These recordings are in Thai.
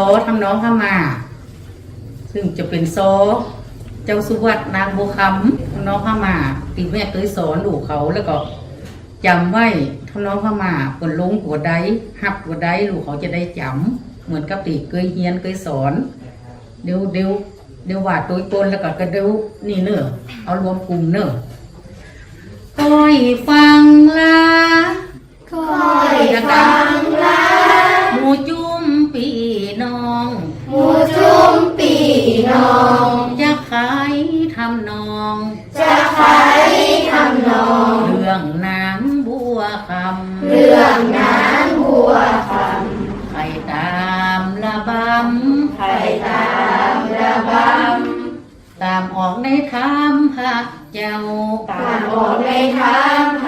อทำน้องเข้ามา ซึ่งจะเป็นซอเจ้าสุวัตนางบัวคำทำน้องเข้ามาตีแม่เคยสอนลูกเขาแล้วก็จำไว้ทำน้องเข้ามาเปินลงหัวใดหับหัวใดลูกเขาจะได้จำเหมือนกับตีเคยเฮียนเคยสอน เดี๋ยวเดี๋ยวเดี๋ยวว่าดตัวตนแล้วก็กระเดี๋ยวนี่เนอะเอารวมกลุ่มเนอะคอยฟังลาคอยฟังลาหมูจุ้มปีน้องหมูจุ้ มปีน้องจะขายทำนอง จะขายทำนอง เรื่องน้ำบัวคำเรื่องน้ำบัวคใครตามระบำใครตามระบำตามออกในคำพระเจ้าำตามออกในทางพระ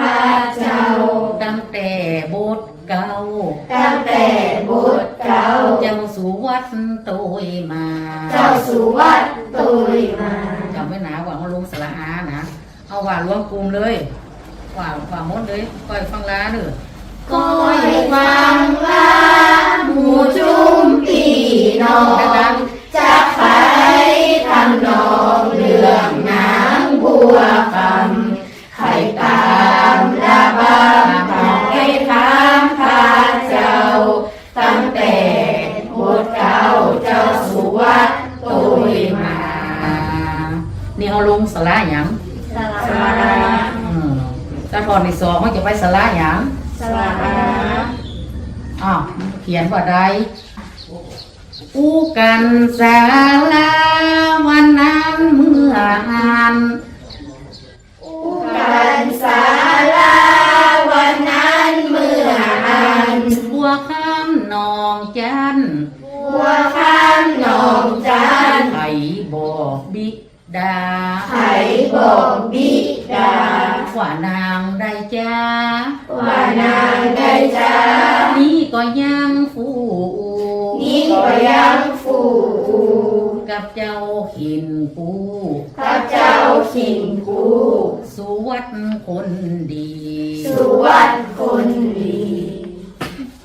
ยมาเจ้าสู่วัดตุยมาจำไว้นะว่าเขาลงสระอานะ เอาว่ารวมกลุ่มเลยว่าว่าหมดเลยก้อยฟังลาเด้อคอยฟังลาหมูจุ้มปีน้องจะขายทำนองเรื่องน้ำบัวคำ ในซองเขาจะไปสระหยังสลาอ้าวเขียนว่าใดอู้กันสาลา ว่านางได้จ้านี่ก็ยังฟูนี่ก็ยังฟูกับเจ้าหินปูข้าเจ้าขิงกูสุวัดคนดี สุวัดคนดี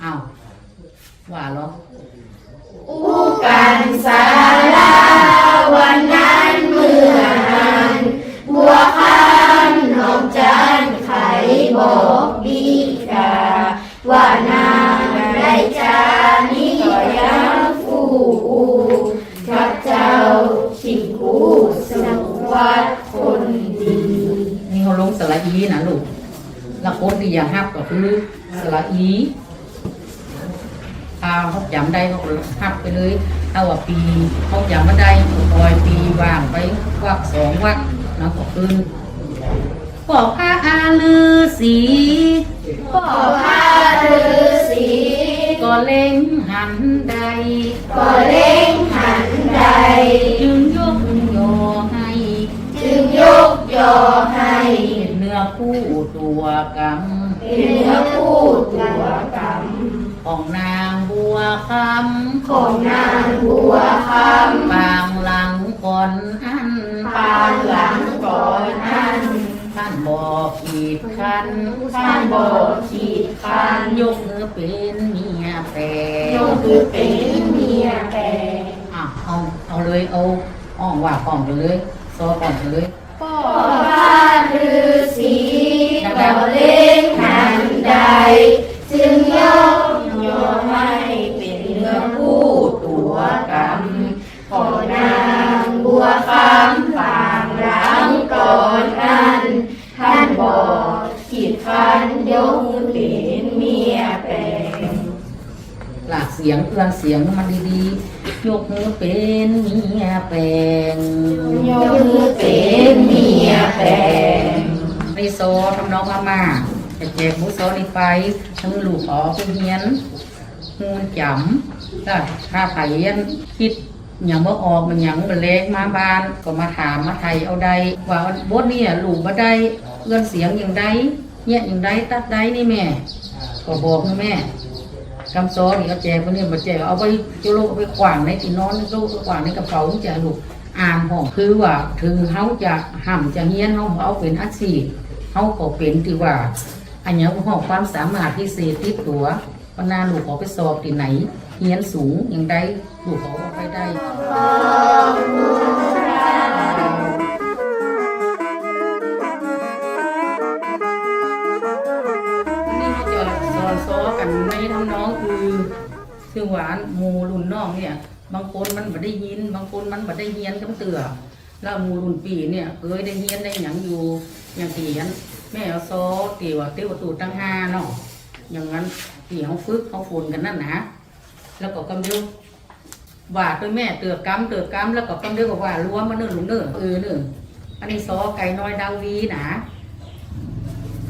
อ้าวว่าเหรออู้กันสา อยากฮับก็คือสระอีถ้าเขาจำได้เขาก็ฮับไปเลยถ้าว่าปีเขาจำไม่ได้ปล่อยปีว่างไปวักสองวักนะก็คืนบอกพระอาลือสีพ่อพาฤาษีก็เล็งหันใดก็เล่งหันใดจึงยกยอให้ จึงยกยอให้เป็นเนื้อคู่ตัวกรรม เป็นเนื้อคู่ตัวกรรมของนางบัวคำของนางบัวคปางหลังก่อนอันำปานหลังก่อนอันท่านบอกขีดคันท่านบอกขีดคันยกเนื้อเป็นเมียแปรยกคือเป็นเมียแปรอะเอาเอาเลยเอาอ่องว่าป่องไปเลยซอป่องไปเลยพ่ อพาฤาษีก็เล่งหันใด จึงยกโยอให้เป็นเนื้อคู่ตัวกรรมของนางบัวคำปางหลังก่อนอัน ท่านบอกขีดฟันยกเป็นเมียแปลงหลากเสียงเอื้อนเสียงมันดีๆ ยกมือเป็นเมียแปลงยกมือเป็นเมียแปลงไปโซทำน้องมามาจะแจกหมูโซนี่ไปทั้งลูกออกไปเฮียนงูนจำก็ถ้าไผเฮียนคิดอย่างเมื่อออกมันหยังมันเล็กมาบานก็มาถามมาไทยเอาใดว่าบทนี่ลูกบ่ได้เอื้อนเสียงอย่างใดเนี่ยอย่างใดตัดใดนี่แม่ ก็บอกนะแม่ คำซอนี่เอาแจกคนนี้มาแจกเอาไปจุโลกเอาไปขวางในที่นอนในตู้ไปขวางในกระเป๋าจะลูกอ่านห้องคือว่าถึงเขาจะห่ำจะเฮียนเขาเอาเป็นอาชีพเขาก็เป็นที่ว่า อันนี้ห้องความสามารถพิเศษติดตัววันหนาลูกขอไปสอบที่ไหนเฮียนสูงอย่างใดลูกเขอาไปได้ ซอกันในทำน้องคือคือหวานหมูรุ่นน้องเนี่ย บางคนมันบ่ได้ยิน บางคนมันบ่ได้เฮียนกำเตือแล้วหมูรุ่นปีเนี่ยเคยได้เฮียนได้หยังอยู่อย่างที่เฮียนแม่เอาซอเตียวเตียวตูตั้งห้าเนาะอย่างนั้นที่เขาฝึกเขาฝนกันนั่นนะแล้วก็กำเดียวว่าด้วยแม่เตือกำเตือกำแล้วก็กำเดียวบอกว่ารั้วมันเนื้อหลุมเนื้อเออเนื้ออันนี้ซอไก่น้อยดาววีนะ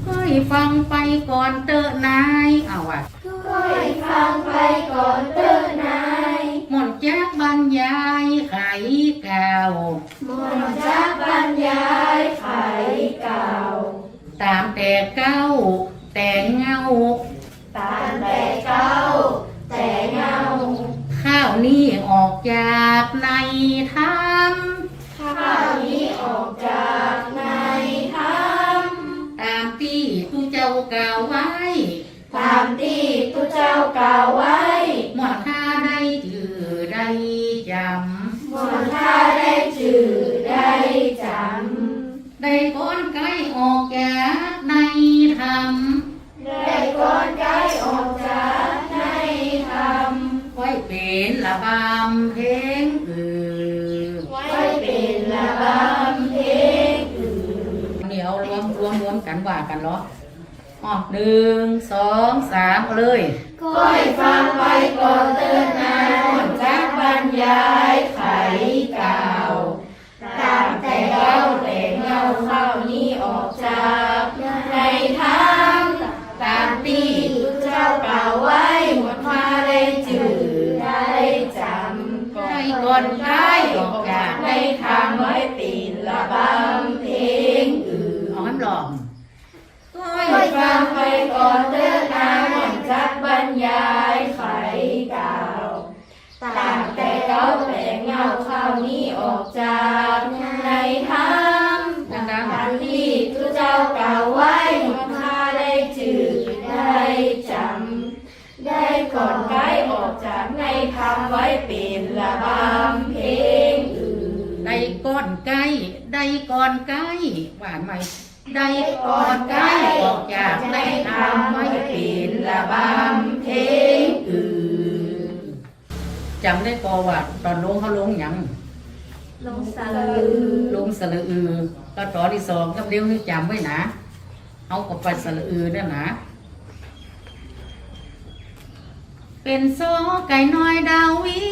ให้ฟังไปก่อนเตอะนายเอาอะค่อยฟังไปก่อนเถิดนายหมดแจ๊กบรรยายไขแก้วหมดจักบรรยายไขเก่าตามแต่เก้า แต่เงาตามแต่เก้า แต่เงา ข้าวนี้ออกจากใน ได้ก้อนไก่ออกจากในธรรมำได้ก่อนใกล้ออกจากในธรรมไว้เป็นระบำเพลงอือไว้เป็นระบำเพลงอื่นเดี๋ยวรวมรวมรวมกันว่ากันเหรออ๋อหนึ่งสองสามเอาเลยค่อยฟังไปก่อนเตือนนายหมดจักบรรยายไข ก่อนใกล้ออกจากในธรรมไว้เป็นระบำเพลงอื่นๆได้ก้อนใกล้ได้ก่อนใกล้หวานไหมได้ก่อนใกล้ออกจากในธรรมไม่เป็นระบำเพลงอื่นจำได้ปอว่าตอนลงเขาลงหยังลงสลือลงสระอือก็ตอนที่สองก็เดี๋ยวนี้จำไว้นะเอากับไปสระอือนั่นนะ เป็นโซไก่น้อยดาวี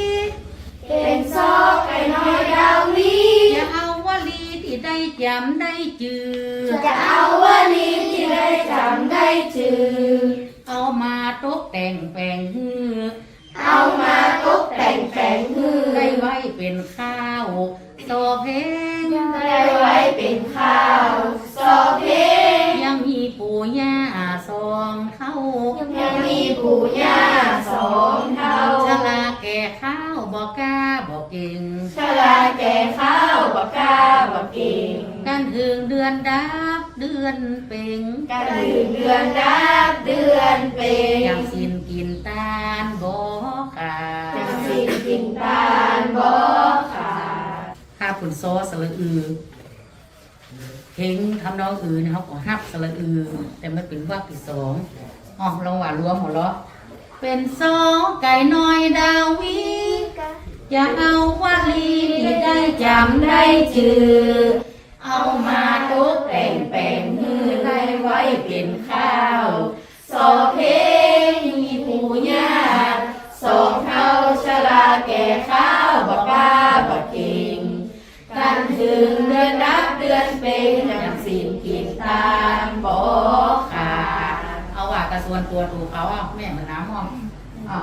เป็นซอกไก่น้อยดาวีอย่าเอาวลีที่ได้จำได้จือจะเอาวลีที่ได้จำได้จือเอามาตกแต่งแปลงฮือเอามาตกแต่งแต่งมือได้ไว้เป็นข้าวโตเพลงได้ไว้เป็นข้าวซอเพลงยังาวบกล้าบกเก่งกันถึงเดือนดับเดือนเป่งกันถึงเดือนดับเดือนเป็นยังสินกินตาลบ่ขาดจังสิกินตาลบ่ขาดข้าผุนซอสละอือเพลงทำนองอื่นเขาก็ฮับสละอือแต่มันเป็นวรรคที่สองอ๋อลองว่ารวมหมดเหรอเป็นซอไก่น้อยดาวีอย่าเอาวลี ที่ได้จำได้จือเอามาตกแต่งแปลงมือให้ไว้เป็นข้าวสอเพลงมีปู่ย่าสองเท่าชลาแก่ข้าวบกล้าบกเก่งกันถึงเดือนนับเดือนเป็นจังสินกินตาลบ่ขาเอาว่ากระส่วนตัวถูกเขาอะแม่มันน้ำอะอะ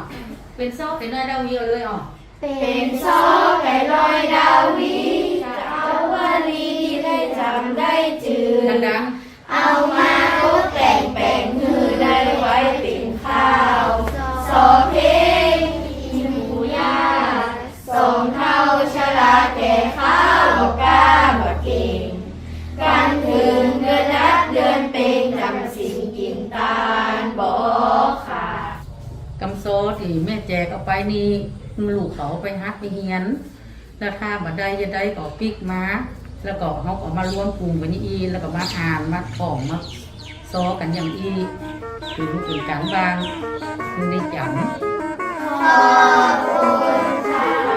เป็นซอกเป็นเนื้อดาเยอะเลยอะ เป็นซอไก่ลอยดาวีจะเอาวลีที่ได้จำได้จือดังเอามาตกแต่งแปลงมือได้ไว้เป็นข้าวสอเพลงอินหูยาสองเท่าชลาแก่ข้าวบอกกล้าบอกเก่งกันถึงเดือนนัดเดือนเป็นจำสินกินตาลบ่ขาดๆกำโซที่แม่แจกเอาไปไปนี่ ลูกเขาไปฮักไปเฮียนแล้วถ้าบัดใดจะได้ก็ปิกมาแล้วก็เขาก็มารวมกลุ่มกันอีแล้วก็มาอ่านมาข่องมาซอกันอย่างอีคือเป็นการบางคือในจำขอบคุณ